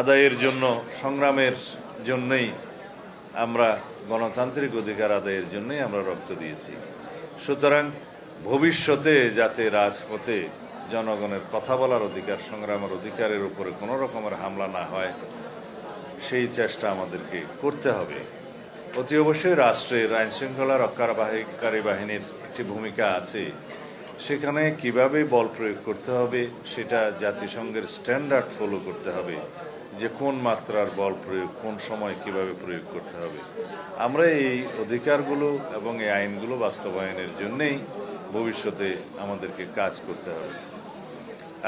আদায়ের জন্য, সংগ্রামের জন্যই আমরা গণতান্ত্রিক অধিকার আদায়ের জন্যই আমরা রক্ত দিয়েছি। সুতরাং ভবিষ্যতে যাতে রাজপথে জনগণের কথা বলার অধিকার, সংগ্রামের অধিকারের উপরে কোনো রকমের হামলা না হয়, সেই চেষ্টা আমাদেরকে করতে হবে। অতি অবশ্যই রাষ্ট্রের আইন শৃঙ্খলা রক্ষাকারী বাহিনীর একটি ভূমিকা আছে। সেখানে কীভাবে বল প্রয়োগ করতে হবে, সেটা জাতিসংঘের স্ট্যান্ডার্ড ফলো করতে হবে। যে কোন মাত্রার বল প্রয়োগ, কোন সময় কীভাবে প্রয়োগ করতে হবে। আমরা এই অধিকারগুলো এবং এই আইনগুলো বাস্তবায়নের জন্যেই ভবিষ্যতে আমাদেরকে কাজ করতে হবে।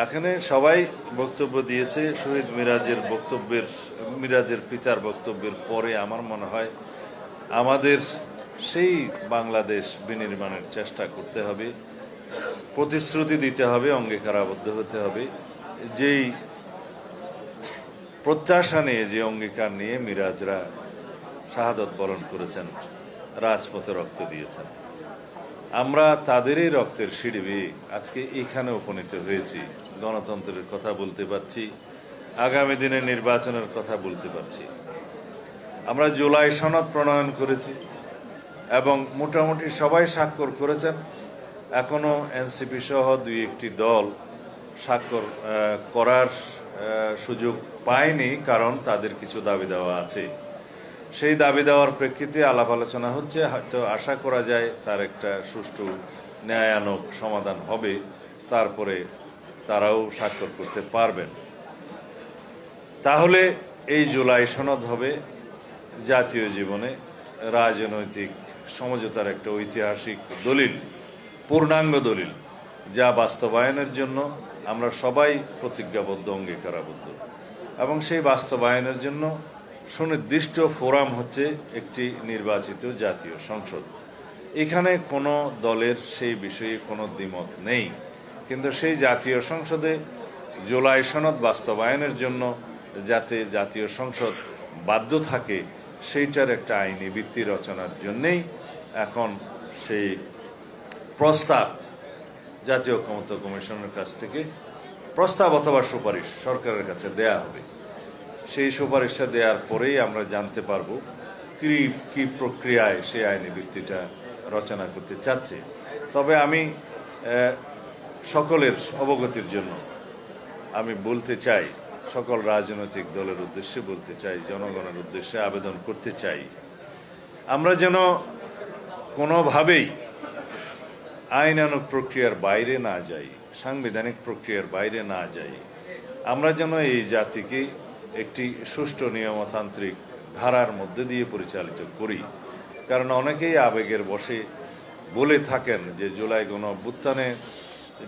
এখানে সবাই বক্তব্য দিয়েছে, শহীদ মিরাজের বক্তব্যের, মিরাজের পিতার বক্তব্যের পরে আমার মনে হয় আমাদের সেই বাংলাদেশ বিনির্মাণের চেষ্টা করতে হবে, প্রতিশ্রুতি দিতে হবে, অঙ্গীকারাবদ্ধ হতে হবে। যেই প্রত্যাশা নিয়ে, যে অঙ্গীকার নিয়ে মিরাজরা শাহাদত বরণ করেছেন, রাজপথে রক্ত দিয়েছেন। আমরা তাদেরই রক্তের সিঁড়ি আজকে এখানে উপনীত হয়েছি। গণতন্ত্রের কথা বলতে পারছি, আগামী দিনে নির্বাচনের কথা বলতে পারছি। আমরা জুলাই সনদ প্রণয়ন করেছি এবং মোটামুটি সবাই স্বাক্ষর করেছেন। এখনও এনসিপি সহ দুই একটি দল স্বাক্ষর করার সুযোগ পায়নি কারণ তাদের কিছু দাবি দেওয়া আছে। সেই দাবি দেওয়ার প্রেক্ষিতে আলাপ আলোচনা হচ্ছে, হয়তো আশা করা যায় তার একটা সুষ্ঠু ন্যায়ানক সমাধান হবে, তারপরে তারাও স্বাক্ষর করতে পারবেন। তাহলে এই জুলাই সনদ হবে জাতীয় জীবনে রাজনৈতিক সমঝোতার একটা ঐতিহাসিক দলিল, পূর্ণাঙ্গ দলিল, যা বাস্তবায়নের জন্য আমরা সবাই প্রতিজ্ঞাবদ্ধ, অঙ্গীকারাবদ্ধ। এবং সেই বাস্তবায়নের জন্য সুনির্দিষ্ট ফোরাম হচ্ছে একটি নির্বাচিত জাতীয় সংসদ। এখানে কোনো দলের সেই বিষয়ে কোনো দ্বিমত নেই। কিন্তু সেই জাতীয় সংসদে জুলাই সনদ বাস্তবায়নের জন্য যাতে জাতীয় সংসদ বাধ্য থাকে, সেইটার একটা আইনি ভিত্তি রচনার জন্যেই এখন সেই প্রস্তাব জাতীয় ক্ষমতা কমিশনের কাছ থেকে প্রস্তাব অথবা সুপারিশ সরকারের কাছে দেয়া হবে। সেই সুপারিশটা দেওয়ার পরেই আমরা জানতে পারব কি কি প্রক্রিয়ায় সেই আইনি ভিত্তিটা রচনা করতে চাচ্ছে। তবে আমি সকলের অবগতির জন্য আমি বলতে চাই, সকল রাজনৈতিক দলের উদ্দেশ্যে বলতে চাই, জনগণের উদ্দেশ্যে আবেদন করতে চাই, আমরা যেন কোনোভাবেই আইনানুগ প্রক্রিয়ার বাইরে না যাই, সাংবিধানিক প্রক্রিয়ার বাইরে না যাই, আমরা যেন এই জাতিকে একটি সুষ্ঠু নিয়মতান্ত্রিক ধারার মধ্যে দিয়ে পরিচালিত করি। কারণ অনেকেই আবেগের বসে বলে থাকেন যে জুলাই গণ অভ্যুত্থানে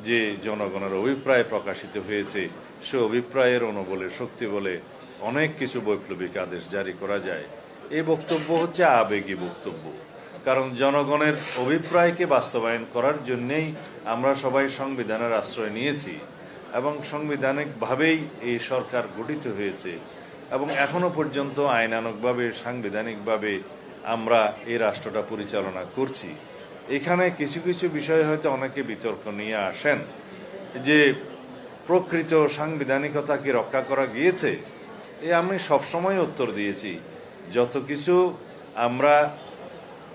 যে জনগণের অভিপ্রায় প্রকাশিত হয়েছে, সে অভিপ্রায়ের অনুবলে শক্তি বলে অনেক কিছু বৈপ্লবিক আদেশ জারি করা যায়। এই বক্তব্য হচ্ছে আবেগী বক্তব্য। কারণ জনগণের অভিপ্রায়কে বাস্তবায়ন করার জন্যেই আমরা সবাই সংবিধানের আশ্রয় নিয়েছি এবং সাংবিধানিকভাবেই এই সরকার গঠিত হয়েছে এবং এখনও পর্যন্ত আইনানুগভাবে, সাংবিধানিকভাবে আমরা এই রাষ্ট্রটা পরিচালনা করছি। এখানে কিছু কিছু বিষয় হয়তো অনেকে বিতর্ক নিয়ে আসেন যে প্রকৃত সাংবিধানিকতা কি রক্ষা করা গিয়েছে? এ আমি সবসময় উত্তর দিয়েছি। যত কিছু আমরা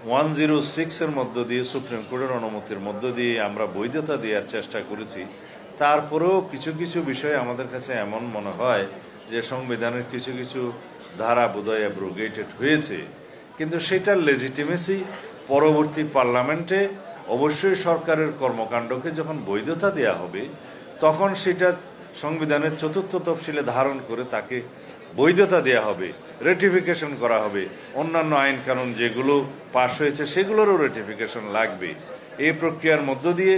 ওয়ান জিরো সিক্সের মধ্য দিয়ে সুপ্রিম কোর্টের অনুমতির মধ্য দিয়ে আমরা বৈধতা দেওয়ার চেষ্টা করেছি। তারপরেও কিছু কিছু বিষয় আমাদের কাছে এমন মনে হয় যে সংবিধানের কিছু কিছু ধারা বোধহয় অ্যাব্রোগেটেড হয়েছে। কিন্তু সেটার লেজিটিমেসি পরবর্তী পার্লামেন্টে অবশ্যই সরকারের কর্মকাণ্ডকে যখন বৈধতা দেয়া হবে, তখন সেটা সংবিধানের চতুর্থ তফসিলে ধারণ করে তাকে বৈধতা দেয়া হবে। রেটিফিকেশন করা হবে। অন্যান্য আইন কানুন যেগুলো পাশ হয়েছে, সেগুলোরও রেটিফিকেশন লাগবে। এই প্রক্রিয়ার মধ্য দিয়ে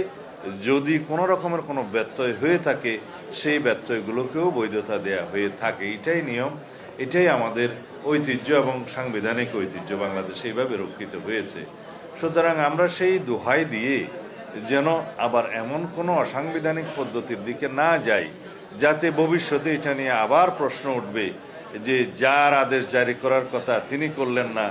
যদি কোনো রকমের কোনো ব্যত্যয় হয়ে থাকে, সেই ব্যত্যয়গুলোকেও বৈধতা দেয়া হয়ে থাকে। এটাই নিয়ম, এটাই আমাদের ঐতিহ্য এবং সাংবিধানিক ঐতিহ্য বাংলাদেশে এইভাবে রক্ষিত হয়েছে। সুতরাং আমরা সেই দোহাই দিয়ে যেন আবার এমন কোনো অসাংবিধানিক পদ্ধতির দিকে না যাই, যাতে ভবিষ্যতে এটা নিয়ে আবার প্রশ্ন উঠবে যে যার আদেশ জারি করার কথা তিনি করলেন না,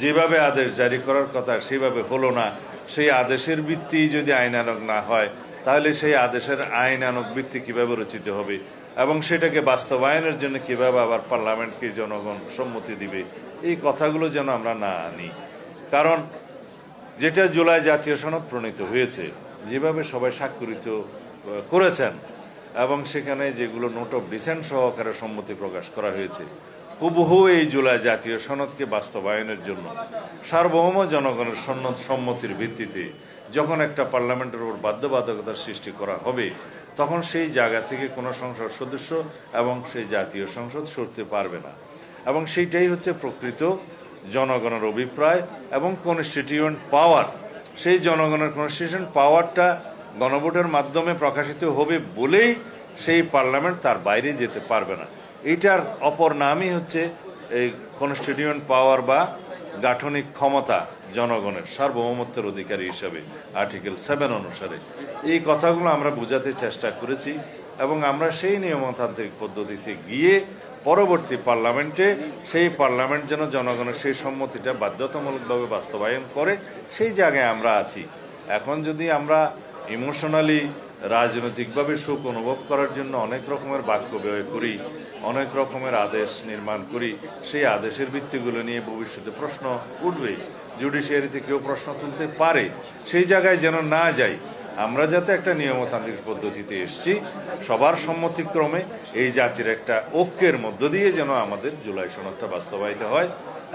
যেভাবে আদেশ জারি করার কথা সেভাবে হলো না। সেই আদেশের ভিত্তি যদি আইনানক না হয়, তাহলে সেই আদেশের আইনানক ভিত্তি কীভাবে রচিত হবে এবং সেটাকে বাস্তবায়নের জন্য কীভাবে আবার পার্লামেন্টকে জনগণ সম্মতি দিবে? এই কথাগুলো যেন আমরা না আনি। কারণ যেটা জুলাই জাতীয় সনদ প্রণীত হয়েছে, যেভাবে সবাই স্বাক্ষরিত করেছেন এবং সেখানে যেগুলো নোট অফ ডিসেন্ট সহকারে সম্মতি প্রকাশ করা হয়েছে, হুবহু এই জুলাই জাতীয় সনদকে বাস্তবায়নের জন্য সার্বভৌম জনগণের সনদ সম্মতির ভিত্তিতে যখন একটা পার্লামেন্টের উপর বাধ্যবাধকতার সৃষ্টি করা হবে, তখন সেই জায়গা থেকে কোনো সংসদ সদস্য এবং সেই জাতীয় সংসদ সরতে পারবে না। এবং সেইটাই হচ্ছে প্রকৃত জনগণের অভিপ্রায় এবং কনস্টিটিউয়েন্ট পাওয়ার সেই জনগণের কনস্টিটিউশন পাওয়ারটা গণভোটের মাধ্যমে প্রকাশিত হবে বলেই সেই পার্লামেন্ট তার বাইরে যেতে পারবে না। এইটার অপর নামই হচ্ছে এই কনস্টিটিউয়েন্ট পাওয়ার বা গাঠনিক ক্ষমতা জনগণের, সার্বভৌমত্বের অধিকারী হিসাবে আর্টিকেল সেভেন অনুসারে। এই কথাগুলো আমরা বোঝাতে চেষ্টা করেছি এবং আমরা সেই নিয়মতান্ত্রিক পদ্ধতিতে গিয়ে পরবর্তী পার্লামেন্টে সেই পার্লামেন্ট যেন জনগণের সেই সম্মতিটা বাধ্যতামূলকভাবে বাস্তবায়ন করে, সেই জায়গায় আমরা আছি। এখন যদি আমরা ইমোশনালি, রাজনৈতিকভাবে সুখ অনুভব করার জন্য অনেক রকমের বাক্য ব্যয় করি, অনেক রকমের আদেশ নির্মাণ করি। সেই আদেশের ভিত্তিগুলো নিয়ে ভবিষ্যতে প্রশ্ন উঠবে। জুডিশিয়ারিতে কেউ প্রশ্ন তুলতে পারে। সেই জায়গায় যেন না যাই, আমরা যাতে একটা নিয়মতান্ত্রিক পদ্ধতিতে এসছি, সবার সম্মতিক্রমে এই জাতির একটা ঐক্যের মধ্য দিয়ে যেন আমাদের জুলাই সনদটা বাস্তবায়িত হয়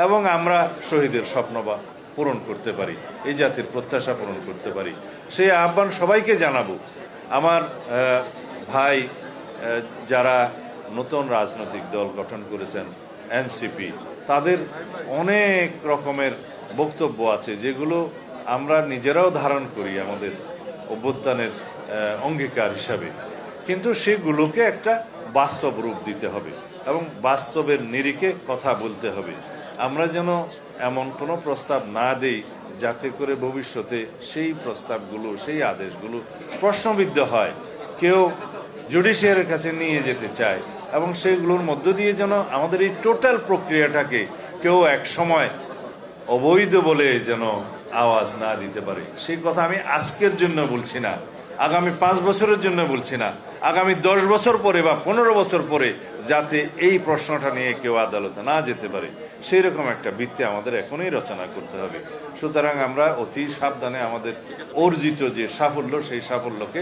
এবং আমরা শহীদের স্বপ্ন বা পূরণ করতে পারি, এই জাতির প্রত্যাশা পূরণ করতে পারি। সেই আহ্বান সবাইকে জানাব। আমার ভাই যারা নতুন রাজনৈতিক দল গঠন করেছেন এনসিপি তাদের অনেক রকমের বক্তব্য আছে, যেগুলো আমরা নিজেরাও ধারণ করি আমাদের অভ্যুত্থানের অঙ্গীকার হিসাবে। কিন্তু সেগুলোকে একটা বাস্তব রূপ দিতে হবে এবং বাস্তবের নিরিখে কথা বলতে হবে। আমরা যেন এমন কোনো প্রস্তাব না দেই যাতে করে ভবিষ্যতে সেই প্রস্তাবগুলো, সেই আদেশগুলো প্রশ্নবিদ্ধ হয়। কেউ জুডিশিয়ারের কাছে নিয়ে যেতে চায় এবং সেগুলোর মধ্য দিয়ে যেন আমাদের এই টোটাল প্রক্রিয়াটাকে কেউ এক সময় অবৈধ বলে যেন আওয়াজ না দিতে পারে। সেই কথা আমি আজকের জন্য বলছি না। আগামী পাঁচ বছরের জন্য বলছি না, আগামী দশ বছর পরে বা পনেরো বছর পরে যাতে এই প্রশ্নটা নিয়ে কেউ আদালতে না যেতে পারে সেই রকম একটা বৃত্তি আমাদের এখনই রচনা করতে হবে। সুতরাং আমরা অতি সাবধানে আমাদের অর্জিত যে সাফল্য, সেই সাফল্যকে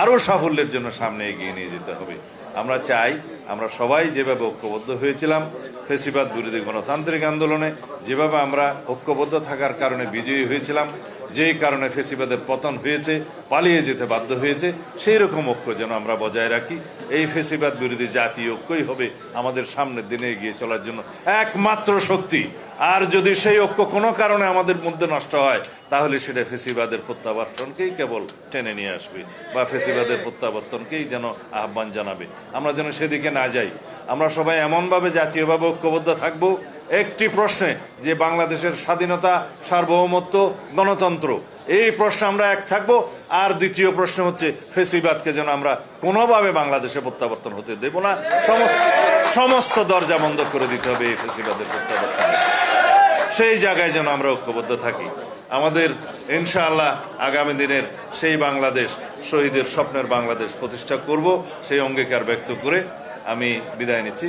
আরও সাফল্যের জন্য সামনে এগিয়ে নিয়ে যেতে হবে। আমরা চাই আমরা সবাই যেভাবে ঐক্যবদ্ধ হয়েছিলাম, ফেসিবাদ বিরোধী গণতান্ত্রিক আন্দোলনে, যেভাবে আমরা ঐক্যবদ্ধ থাকার কারণে বিজয়ী হয়েছিলাম যেই কারণে ফেসিবাদের পতন হয়েছে, পালিয়ে যেতে বাধ্য হয়েছে সেই রকম ঐক্য যেন আমরা বজায় রাখি। এই ফেসিবাদ বিরোধী জাতীয় ঐক্যই হবে আমাদের সামনের দিনে এগিয়ে চলার জন্য। একমাত্র শক্তি। আর যদি সেই ঐক্য কোনো কারণে আমাদের মধ্যে নষ্ট হয়, তাহলে সেটা ফেসিবাদের প্রত্যাবর্তনকেই কেবল টেনে নিয়ে আসবে বা ফেসিবাদের প্রত্যাবর্তনকেই যেন আহ্বান জানাবে। আমরা যেন সেদিকে না যাই। আমরা সবাই এমনভাবে জাতীয়ভাবে ঐক্যবদ্ধ থাকব একটি প্রশ্নে যে বাংলাদেশের স্বাধীনতা, সার্বভৌমত্ব, গণতন্ত্র, এই প্রশ্নে আমরা এক থাকব। আর দ্বিতীয় প্রশ্ন হচ্ছে, ফেসিবাদকে যেন আমরা কোনোভাবে বাংলাদেশে প্রত্যাবর্তন হতে দেব না, সমস্ত সমস্ত দরজা বন্ধ করে দিতে হবে এই ফেসিবাদের প্রত্যাবর্তন। সেই জায়গায় যেন আমরা ঐক্যবদ্ধ থাকি। আমাদের, ইনশাআল্লাহ, আগামী দিনের সেই বাংলাদেশ, শহীদের স্বপ্নের বাংলাদেশ প্রতিষ্ঠা করব, সেই অঙ্গীকার ব্যক্ত করে আমি বিদায় নিচ্ছি।